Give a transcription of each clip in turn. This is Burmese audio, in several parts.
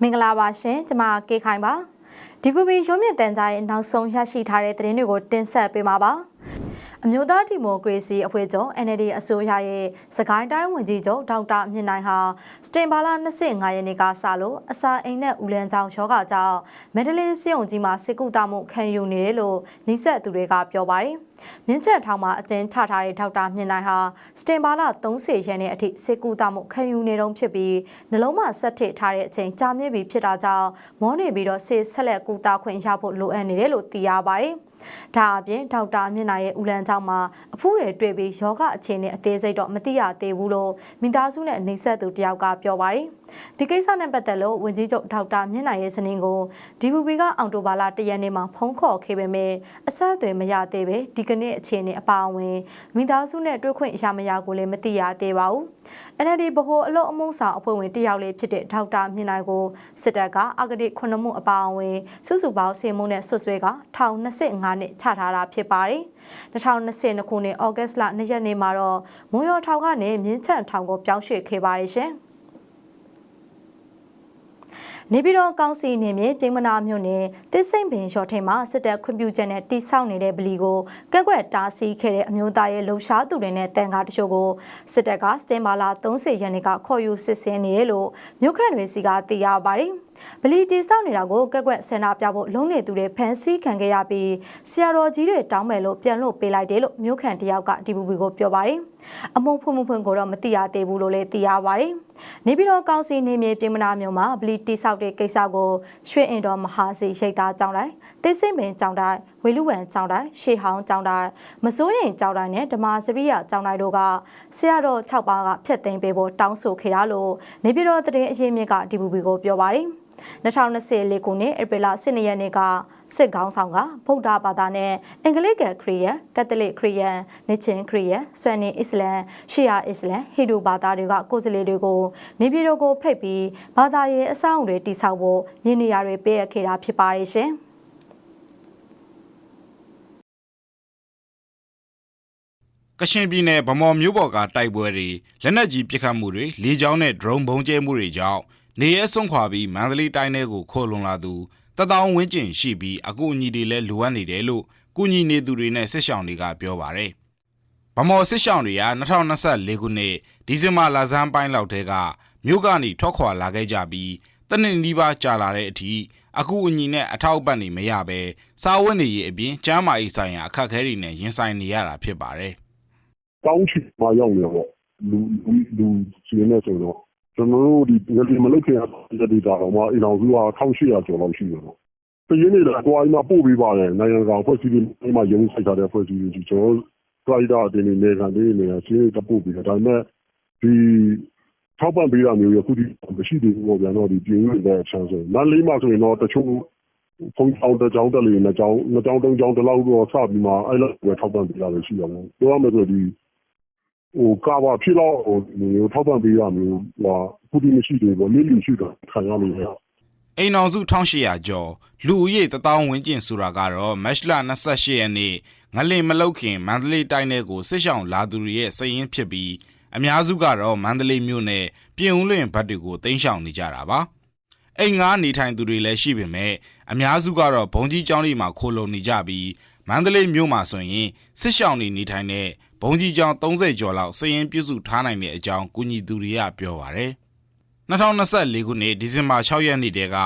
မင်္ဂလာပါရှင်ကျွန်မကေခိုင်ပါဒီပူပီရုံးမြင့်တန်ကြားရဲ့နောက်ဆုံးရရှိထားတဲ့သတင်းတွေကိုတင်ဆက်ပေးမှာပါ အမျိုးသားဒီမိုကရေစီအဖွဲ့ချုပ် NLD အစိုးရရဲ့စကိုင်းတိုင်းဝန်ကြီးချုပ်ဒေါက်တာမြင့်နိုင်ဟာစတင်ဘာလ25ရက်နေ့ကစလို့အစာအိမ်နဲ့ဦးလန်းချောင်းရောဂါကြောင့်မန္တလေးစေုံကြီးမှာစစ်ကူတာမှုခံယူနေတယ်လို့နှိဆက်သူတွေကပြောပါတယ်မြင်းချက်ထောင်မှာအကျဉ်းချထားတဲ့ဒေါက်တာမြင့်နိုင်ဟာစတင်ဘာလ30ရက်နေ့အထိစစ်ကူတာမှုခံယူနေတုန်းဖြစ်ပြီးနှလုံးမဆက်ထစ်ထားတဲ့အချိန်ကြာမြင့်ပြီဖြစ်တာကြောင့်မောနေပြီးတော့စစ်ဆက်လက်ကူတာခွင့်ရဖို့လိုအပ်နေတယ်လို့သိရပါတယ်။ ဒါအပြင်ဒေါက်တာမြင့်နိုင်ရဲ့ဦးလန်းချောင်းမှာအဖူးတွေတွေ့ပြီးယောဂအခြေအနေအသေးစိတ်တော့မသိရသေးဘူးလို့မိသားစုနဲ့နှိဆက်သူတယောက်ကပြောပါတယ်။ဒီကိစ္စနဲ့ပတ်သက်လို့ဝန်ကြီးချုပ်ဒေါက်တာမြင့်နိုင်ရဲ့စနင်ကို DVB ကအော်တိုဘာလတရက်နေ့မှာဖုန်းခေါ်ခဲ့ပေမဲ့အဆက်အသွယ်မရသေးပဲဒီကနေ့အခြေအနေအပါအဝင်မိသားစုနဲ့တွေ့ခွင့်ရမရကိုလည်းမသိရသေးပါဘူး။ NLD ဗဟိုအလို့အမှုဆောင်အဖွဲ့ဝင်တယောက်လေးဖြစ်တဲ့ဒေါက်တာမြင့်နိုင်ကိုစစ်တပ်ကအဂတိခုနှစ်မှုအပါအဝင်စုစုပေါင်းစီမှုနဲ့ဆွဆွဲကထောင်25နှစ်ချထားတာဖြစ်ပါတယ်။2020ခုနှစ်ဩဂတ်လ2ရက်နေ့မှာတော့မွန်ရော်ထောင်ကနေမြင်းချန်ထောင်ကိုပြောင်းရွှေ့ခဲ့ပါတယ်ရှင်။နေပြည်တော်ကောင်းစီနေမြေပြည်မနာမြို့နယ်တစ်စိမ့်ပင်ရော်ထိန်မှာစစ်တပ်ခွင့်ပြုချက်နဲ့တိစောက်နေတဲ့ဗလီကိုကက်ကွက်တားဆီးခဲ့တဲ့အမျိုးသားရဲ့လှုပ်ရှားသူတွေနဲ့တန်ကားတချို့ကိုစစ်တပ်ကစတင်မာလာ30ရက်နေ့ကခေါ်ယူစစ်ဆင်နေတယ်လို့မြို့ခန့်တွေစီကသိရပါတယ်။ ဗလီတိစောက်နေတာကိုကက်ကွက်ဆန္ဒပြဖို့လုံးနေသူတွေဖမ်းဆီးခံခဲ့ရပြီးဆရာတော်ကြီးတွေတောင်းမယ်လို့ပြန်လို့ပေးလိုက်တယ်လို့မြို့ခန့်တယောက်ကဒီဘူဘီကိုပြောပါတယ်။အမုံဖွင့်မှုဖွင့်ကိုတော့မသိရသေးဘူးလို့လည်းသိရပါတယ်။နေပြည်တော်ကောင်စီနေမြေပြင်မနာမြို့မှာဗလီတိစောက်တဲ့ကိစ္စကိုရွှေအင်တော်မဟာစီရိတ်သားကြောင်းတိုင်းတိစိမ့်ပင်ကြောင်းတိုင်းဝေလူဝံကြောင်းတိုင်းရှေဟောင်းကြောင်းတိုင်းမစိုးရင်ကြောင်းတိုင်းနဲ့ဓမ္မစရိယကြောင်းတိုင်းတို့ကဆရာတော်6ပါးကဖျက်သိမ်းပေးဖို့တောင်းဆိုခဲ့တာလို့နေပြည်တော်တရင်အရေးမြစ်ကဒီဘူဘီကိုပြောပါတယ်။ 2024ခုနှစ်ဧပြီလ12ရက်နေ့ကစစ်ကောင်းဆောင်ကဗုဒ္ဓဘာသာနဲ့အင်္ဂလိပ်ကခရီးယန်ကက်သလစ်ခရီးယန်နစ်ချင်းခရီးယန်ဆွမ်နီအစ္စလမ်ရှီယာအစ္စလမ်ဟိဒူဘာသာတွေကကိုယ်စားလှယ်တွေကိုနေပြည်တော်ကိုဖိတ်ပြီးဘာသာရေးအဆောက်အုံတွေတည်ဆောက်ဖို့ညနေရာတွေပေးအပ်ခဲ့တာဖြစ်ပါတယ်ရှင်။ကချင်ပြည်နယ်ဗမော်မြို့ပေါ်ကတိုက်ပွဲတွေလက်နက်ကြီးပစ်ခတ်မှုတွေလေကြောင်းနဲ့ drone ဘုံကျဲမှုတွေကြောင့် နေရဲဆုံးခွာပြီးမန္တလေးတိုင်းထဲကိုခိုးလွန်လာသူတသောင်းဝန်းကျင်ရှိပြီးအကူအညီတွေလည်းလိုအပ်နေတယ်လို့ကုညီနေသူတွေနဲ့စစ်ဆောင်တွေကပြောပါတယ်။ဗမော်စစ်ဆောင်တွေက2024ခုနှစ်ဒီဇင်ဘာလဆန်းပိုင်းလောက်တည်းကမြို့ကနေထွက်ခွာလာခဲ့ကြပြီးတနင်္နီးပါးကြာလာတဲ့အထိအကူအညီနဲ့အထောက်အပံ့တွေမရဘဲစားဝတ်နေရေးအပြင်ကျန်းမာရေးဆိုင်ရာအခက်အခဲတွေနဲ့ရင်ဆိုင်နေရတာဖြစ်ပါတယ်။တောင်းချီမှာရောက်နေတော့လူလူလူစီနေဆိုတော့ ကျွန်တော်တို့ဒီငလီမလုတ်ခင်ကဒေတာတော့မှအင်အောင်စုက1800ကျော်လောက်ရှိတယ်ပေါ့။တရင်းနေတာတွားအိမ်မှာပို့ပေးပါတယ်နိုင်ငံကောင်ဖွဲ့စည်းပြီးအိမ်မှာရုံးဆိုင်ထားတဲ့ဖွဲ့စည်းပြီးကျွန်တော်ပရိုက်တာအတင်းနေခံနေနေစီးနေတပို့ပြီးတယ်ဒါပေမဲ့ဒီထောက်ပံ့ပေးတာမျိုးရခုဒီမရှိသေးဘူးပေါ့ဗျာတော့ဒီပြည်ဝင်တဲ့ဆန်းဆိုမန္တလေးမှာဆိုရင်တော့တချို့ဖုန်းအောင်တဲ့ကြောင်းတက်လေးနဲ့ကြောင်းနှစ်ကြောင်းသုံးကြောင်းတလောက်တော့စပြီးမှအဲ့လိုပဲထောက်ပံ့ပေးတာပဲရှိတယ်ပေါ့ပြောရမယ်ဆိုဒီ ဟိုကာဘာဖြစ်တော့ဟိုမျိုးထောက်ပံ့ပေးရမျိုးဟိုအခုဒီမရှိသေးဘူးပေါ့လေးလူရှိတာခံရလို့ရအိမ်အောင်စု1800ကျော်လူဦးရေ1000ဝန်းကျင်ဆိုတာကတော့မတ်လ28ရက်နေ့ငလင်မလုတ်ခင်မန္တလေးတိုင်းထဲကိုစစ်ဆောင်လာသူတွေရဲ့စည်ရင်းဖြစ်ပြီးအများစုကတော့မန္တလေးမြို့နယ်ပြင်ဦးလွင်ဘက်တွေကိုတင်းရှောင်နေကြတာပါအိမ်ငါနေထိုင်သူတွေလည်းရှိပေမဲ့အများစုကတော့ဘုံကြီးကျောင်းတွေမှာခိုလုံနေကြပြီးမန္တလေးမြို့မှာဆိုရင်စစ်ဆောင်နေနေထိုင်တဲ့ ဘုံကြီးကျောင်း30ကျော်လောက်စည်ရင်ပြုစုထားနိုင်တဲ့အကြောင်းကုညီသူတွေကပြောပါတယ်2024ခုနှစ်ဒီဇင်ဘာ6ရက်နေ့တည်းက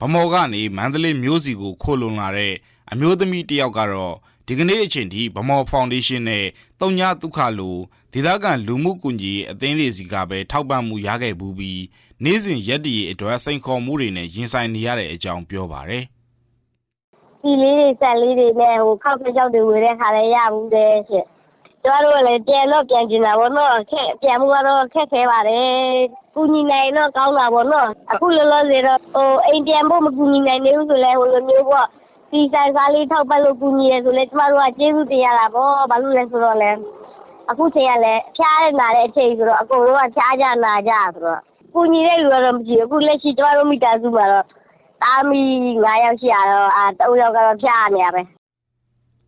ဗမော်ကနေမန္တလေးမြို့စီကိုခိုလုံလာတဲ့အမျိုးသမီးတစ်ယောက်ကတော့ဒီကနေ့အချိန်ထိဗမော်ဖောင်ဒေးရှင်းနဲ့တုံညာဒုက္ခလိုဒေသခံလူမှုကွန်ကြီးအသင်းတွေစီကပဲထောက်ပံ့မှုရခဲ့ဘူးပြီးနေ့စဉ်ရက်တည်အတွက်စိန်ခေါ်မှုတွေနဲ့ရင်ဆိုင်နေရတဲ့အကြောင်းပြောပါတယ်ဒီလေးတွေဆက်လေးတွေနဲ့ဟိုခောက်ကြောက်တွေဝေတဲ့ခါလည်းရဘူးတဲ့ရှင့် ကျမတို့ကလည်းပြန်တော့ပြန်ကျင်တာပေါ့နော်ခက်ပြန်မှုကတော့ခက်ခဲပါတယ်ကူညီနိုင်တော့ကောင်းတာပေါ့နော်အခုလောလောဆယ်တော့ဟိုအိမ်ပြန်ဖို့မကူညီနိုင်သေးဘူးဆိုလဲဟိုလိုမျိုးပေါ့ဒီဆိုင်စားလေးထောက်ပတ်လို့ကူညီရဆိုလဲကျမတို့ကကျေးဇူးတင်ရတာပေါ့ဘာလို့လဲဆိုတော့လဲအခုချိန်ကလည်းဖျားရနာတဲ့အချိန်ဆိုတော့အကုန်လုံးကဖျားကြနာကြဆိုတော့ကူညီတဲ့လူကတော့မရှိဘူးအခုလက်ရှိကျမတို့မိသားစုမှာတော့တာမီ9ယောက်ရှိရတော့အာ3ယောက်ကတော့ဖျားနေရပဲ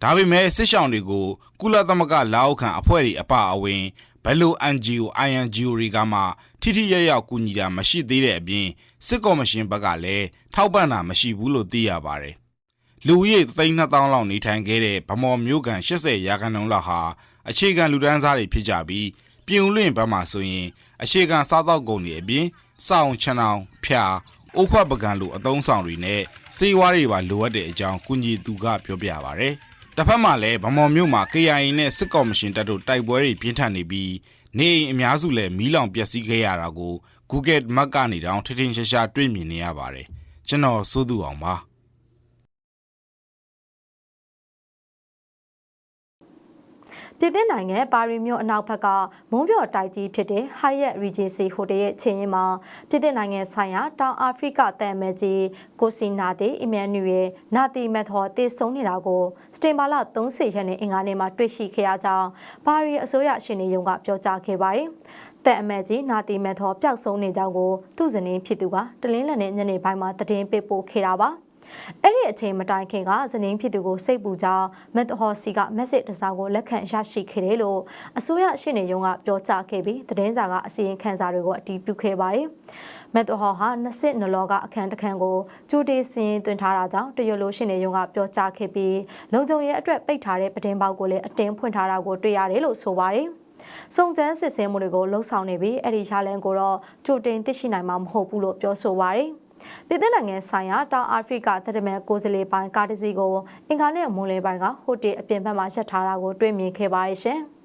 ဒါပေမဲ့စစ်ဆောင်တွေကိုကုလသမဂ္ဂလာအောက်ခံအဖွဲ့တွေအပအဝင်ဗဘယ်လို NGO INGO တွေကမှထိထိရောက်ရောက်ကူညီတာမရှိသေးတဲ့အပြင်စစ်ကော်မရှင်ဘက်ကလည်းထောက်ပံ့တာမရှိဘူးလို့သိရပါတယ်။လူဦးရေ32,000လောက်နေထိုင်ခဲ့တဲ့ဗမော်မျိုးကန်80ရာခိုင်နှုန်းလောက်ဟာအခြေခံလူဒန်းစားတွေဖြစ်ကြပြီးပြင်ဦးလွင်ဘက်မှာဆိုရင်အခြေခံစားသောက်ကုန်တွေအပြင်စောင်းချန်အောင်ဖြာအိုးခွက်ပကံလိုအသုံးဆောင်တွေနဲ့စေဝါးတွေပါလိုအပ်တဲ့အကြောင်းကုညီသူကပြောပြပါဗျ။ တစ်ဖက်မှာလည်းဗမော်မြို့မှာ KIA နဲ့စစ်ကော်မရှင်တပ်တို့တိုက်ပွဲတွေပြင်းထန်နေပြီးနေအိမ်အများစုလည်းမီးလောင်ပျက်စီးခဲ့ရတာကို Google Map ကနေတောင်ထထင်ရှားရှားတွေ့မြင်နေရပါတယ်။ကျွန်တော်စိုးသူအောင်ပါ။ ပြည်သစ်နိုင်ငံပါရီမြို့အနောက်ဘက်ကမုံပြော့တိုက်ကြီးဖြစ်တဲ့ Hyatt Regency Hotel ရဲ့ခြေရင်းမှာပြည်သစ်နိုင်ငံဆိုင်ရာတောင်အာဖရိကတန်မဲကြီးကိုစီနာတီအီမန်နျူရဲ့နာတီမက်သောတည်ဆုံနေတာကိုစတင်ဘာလ30ရက်နေ့အင်္ဂါနေ့မှာတွေ့ရှိခဲ့ရကြောင်းပါရီအစိုးရရှင်နေရုံကပြောကြားခဲ့ပါတယ်။တဲ့အမတ်ကြီးနာတီမက်သောပျောက်ဆုံးနေကြောင်းကိုသူ့ဇနီးဖြစ်သူကတလင်းလက်နဲ့ညနေပိုင်းမှာသတင်းပေးပို့ခဲ့တာပါ။ အဲ့ဒီအချိန်မတိုင်ခင်ကဇနင်းဖြစ်သူကိုစိတ်ပူကြောင်းမက်ဟော်စီကမက်ဆေ့တစ်စောင်ကိုလက်ခံရရှိခဲ့တယ်လို့အစိုးရရှင်းနေရုံကပြောကြားခဲ့ပြီးသတင်းစာကအစီရင်ခံစာတွေကိုအတည်ပြုခဲ့ပါတယ်။မက်ဟော်ဟာ20နလောကအခန်းတစ်ခန်းကိုကျူတေးစင်းသွင်းထားတာကြောင့်တရလိုရှင်းနေရုံကပြောကြားခဲ့ပြီးလုံခြုံရေးအတွက်ပိတ်ထားတဲ့ပဒင်းပေါက်ကိုလည်းအတင်းဖွင့်ထားတာကိုတွေ့ရတယ်လို့ဆိုပါတယ်။စုံစမ်းစစ်ဆေးမှုတွေကိုလှုပ်ဆောင်နေပြီးအဲ့ဒီရှာလန်ကိုတော့ကြိုတင်သိရှိနိုင်မှာမဟုတ်ဘူးလို့ပြောဆိုပါရယ်။ ပြည်သစ်နိုင်ငံဆိုင်ရာတောင်အာဖရိကသတ္တမဲ့ကိုယ်စားလှယ်ပိုင်းကားတစ်စီးကိုအင်္ဂါနေ့မွန်လယ်ပိုင်းကဟိုတယ်အပြင်ဘက်မှာရပ်ထားတာကိုတွေ့မြင်ခဲ့ပါရဲ့ရှင်။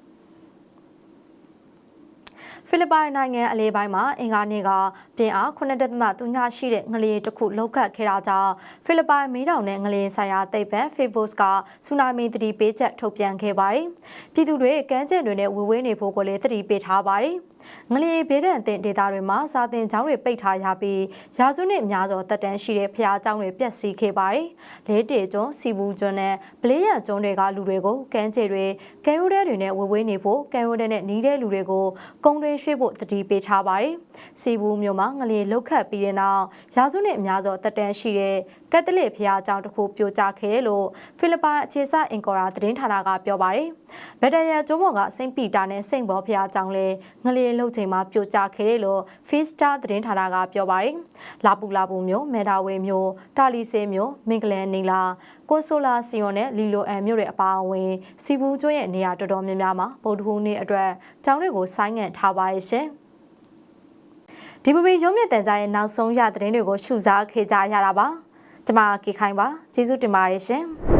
ဖိလစ်ပိုင်နိုင်ငံအလဲပိုင်းမှာအင်္ဂါနေ့ကပြင်အား9.3ညရှိတဲ့ငလျင်တစ်ခုလှုပ်ခတ်ခဲ့တာကြောင့်ဖိလစ်ပိုင်မီးတောင်နဲ့ငလျင်ဆိုင်ရာတိတ်ဘက် Favos ကဆူနာမီသတိပေးချက်ထုတ်ပြန်ခဲ့ပါတယ်။ပြည်သူတွေကမ်းခြေတွေနဲ့ဝေဝေးနေဖို့ကိုလည်းသတိပေးထားပါတယ်။ ငလျင်ဘေးဒဏ်အသင့်ဒေသတွေမှာစာသင်ကျောင်းတွေပိတ်ထားရပြီးရာစုနှစ်များစွာတက်တန်းရှိတဲ့ဖျားကျောင်းတွေပျက်စီးခဲ့ပါတယ်။လေးတေကျွန်းစီဘူးကျွန်းနဲ့ပလေးရကျွန်းတွေကလူတွေကိုကမ်းခြေတွေကံရိုးတဲတွေနဲ့ဝေဝေးနေဖို့ကံရိုးတဲနဲ့နီးတဲ့လူတွေကိုကုန်းတွင်းရွှေ့ဖို့တတိပေးထားပါတယ်။စီဘူးမြို့မှာငလျင်လှုပ်ခတ်ပြီးတဲ့နောက်ရာစုနှစ်များစွာတက်တန်းရှိတဲ့ကက်သလစ်ဖျားကျောင်းတစ်ခုပြိုကျခဲ့တယ်လို့ဖိလစ်ပိုင်အခြေစိုက်အင်ကော်ရာသတင်းဌာနကပြောပါတယ်။ဗက်တရန်ကျွန်းပေါ်ကစိန့်ပီတာနဲ့စိန့်ဘောဖျားကျောင်းလည်းငလျင်လှုပ်ချိန်မှာပြိုကျခဲ့တယ်လို့ Fista သတင်းဌာနကပြောပါတယ်။လာပူလာပူမြို့မဲဒါဝေမြို့တာလီဆေမြို့မင်္ဂလန်နီလာကွန်ဆိုလာစီယွန်နဲ့လီလိုအန်မြို့တွေအပါအဝင်စီဘူးကျွန်းရဲ့နေရာတော်တော်များများမှာဗုဒ္ဓဟူးနေ့အတွက်ကျောင်းတွေကိုဆိုင်းငံ့ထားပါရဲ့ရှင်။ဒီပပီရုံးမြင့်တန်ကြားရဲ့နောက်ဆုံးရသတင်းတွေကိုရှုစားခေကြရတာပါ။ကျမကေခိုင်ပါကျေးဇူးတင်ပါတယ်ရှင်။